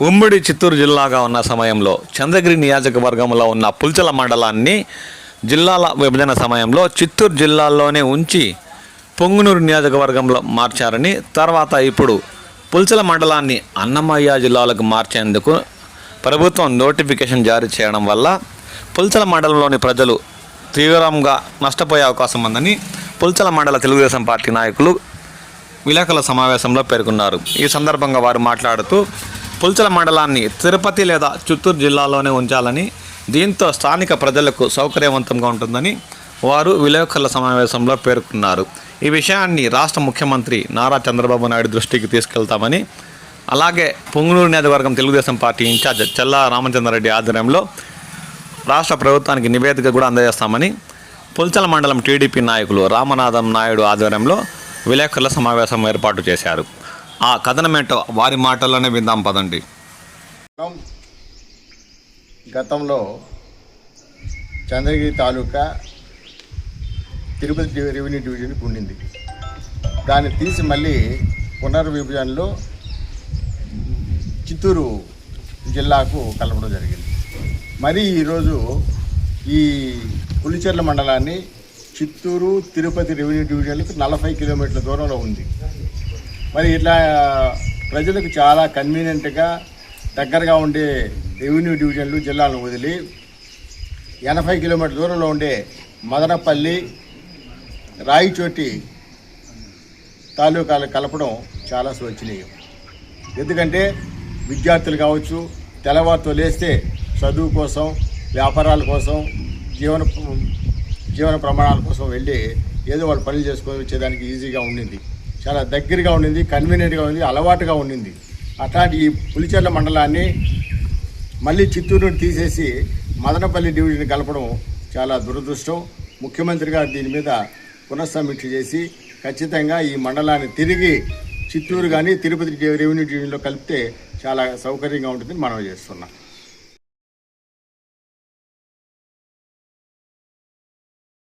ఉమ్మడి చిత్తూరు జిల్లాగా ఉన్న సమయంలో చంద్రగిరి నియోజకవర్గంలో ఉన్న పుల్చల మండలాన్ని జిల్లాల విభజన సమయంలో చిత్తూరు జిల్లాలోనే ఉంచి పొంగునూరు నియోజకవర్గంలో మార్చారని తర్వాత ఇప్పుడు పుల్చల మండలాన్ని అన్నమయ్య జిల్లాలకు మార్చేందుకు ప్రభుత్వం నోటిఫికేషన్ జారీ చేయడం వల్ల పుల్చల మండలంలోని ప్రజలు తీవ్రంగా నష్టపోయే అవకాశం ఉందని పుల్చల మండల తెలుగుదేశం పార్టీ నాయకులు విలేకరుల సమావేశంలో పేర్కొన్నారు. ఈ సందర్భంగా వారు మాట్లాడుతూ పుల్చల మండలాన్ని తిరుపతి లేదా చిత్తూరు జిల్లాలోనే ఉంచాలని దీంతో స్థానిక ప్రజలకు సౌకర్యవంతంగా ఉంటుందని వారు విలేకరుల సమావేశంలో పేర్కొన్నారు. ఈ విషయాన్ని రాష్ట్ర ముఖ్యమంత్రి నారా చంద్రబాబు నాయుడు దృష్టికి తీసుకెళ్తామని అలాగే పొంగునూరు నియోజకవర్గం Telugu Desam party in charge Challa Ramachandra Reddy ఆధ్వర్యంలో రాష్ట్ర ప్రభుత్వానికి నివేదిక కూడా అందజేస్తామని పుల్చల మండలం టీడీపీ నాయకులు రామనాథం నాయుడు ఆధ్వర్యంలో విలేకరుల సమావేశం ఏర్పాటు చేశారు. ఆ కథనమేంటో వారి మాటల్లోనే విందాం పదండి. గతంలో చంద్రగిరి తాలూకా తిరుపతి రెవెన్యూ డివిజన్కి ఉండింది. దాన్ని తీసి మళ్ళీ పునర్విభజనలో చిత్తూరు జిల్లాకు కలపడం జరిగింది. మరి ఈరోజు ఈ పులిచెర్ల మండలాన్ని చిత్తూరు తిరుపతి రెవెన్యూ డివిజన్లకు నలభై కిలోమీటర్ల దూరంలో ఉంది. మరి ఇట్లా ప్రజలకు చాలా కన్వీనియంట్గా దగ్గరగా ఉండే రెవెన్యూ డివిజన్లు జిల్లాలను వదిలి ఎనభై కిలోమీటర్ల దూరంలో ఉండే మదనపల్లి రాయిచోటి తాలూకాలు కలపడం చాలా శోచనీయం. ఎందుకంటే విద్యార్థులు కావచ్చు తెల్లవారుతో లేస్తే చదువు కోసం వ్యాపారాల కోసం జీవన జీవన ప్రమాణాల కోసం వెళ్ళి ఏదో వాళ్ళు పనులు చేసుకొని వచ్చేదానికి ఈజీగా ఉండింది. చాలా దగ్గరగా ఉండింది కన్వీనియంట్గా ఉంది అలవాటుగా ఉండింది. అట్లాంటి ఈ పులిచెర్ల మండలాన్ని మళ్ళీ చిత్తూరు తీసేసి మదనపల్లి డివిజన్ కలపడం చాలా దురదృష్టం. ముఖ్యమంత్రి గారు దీని మీద పునఃసమీక్ష చేసి ఖచ్చితంగా ఈ మండలాన్ని తిరిగి చిత్తూరు కానీ తిరుపతి రెవెన్యూ డివిజన్లో కలిపితే చాలా సౌకర్యంగా ఉంటుందని మనం చేస్తున్నాం.